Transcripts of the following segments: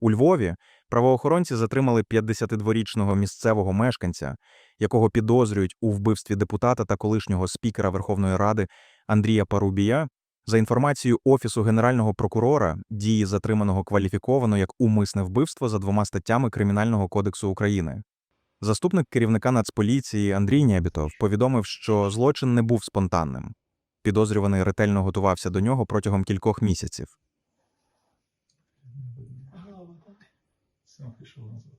У Львові правоохоронці затримали 52-річного місцевого мешканця, якого підозрюють у вбивстві депутата та колишнього спікера Верховної Ради Андрія Парубія. За інформацією Офісу Генерального прокурора, дії затриманого кваліфіковано як умисне вбивство за двома статтями Кримінального кодексу України. Заступник керівника Нацполіції Андрій Нєбітов повідомив, що злочин не був спонтанним. Підозрюваний ретельно готувався до нього протягом кількох місяців. Все, пішов назад.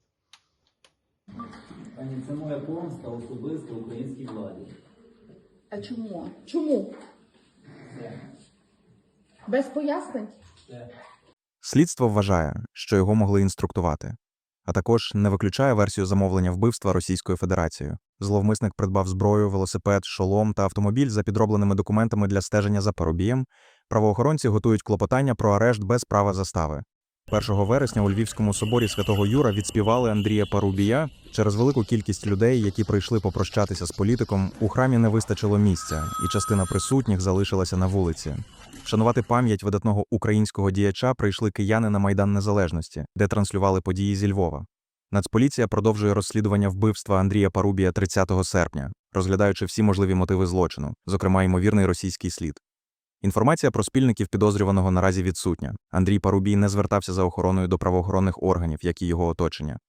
Пані, це моя помста особисто українській владі. А чому? Чому? Все. Без пояснень? Все. Слідство вважає, що його могли інструктувати, а також не виключає версію замовлення вбивства Російською Федерацією. Зловмисник придбав зброю, велосипед, шолом та автомобіль за підробленими документами для стеження за парубієм. Правоохоронці готують клопотання про арешт без права застави. 1 вересня у Львівському соборі святого Юра відспівали Андрія Парубія. Через велику кількість людей, які прийшли попрощатися з політиком, у храмі не вистачило місця, і частина присутніх залишилася на вулиці. Вшанувати пам'ять видатного українського діяча прийшли кияни на Майдан Незалежності, де транслювали події зі Львова. Нацполіція продовжує розслідування вбивства Андрія Парубія 30 серпня, розглядаючи всі можливі мотиви злочину, зокрема ймовірний російський слід. Інформація про спільників підозрюваного наразі відсутня. Андрій Парубій не звертався за охороною до правоохоронних органів, як і його оточення.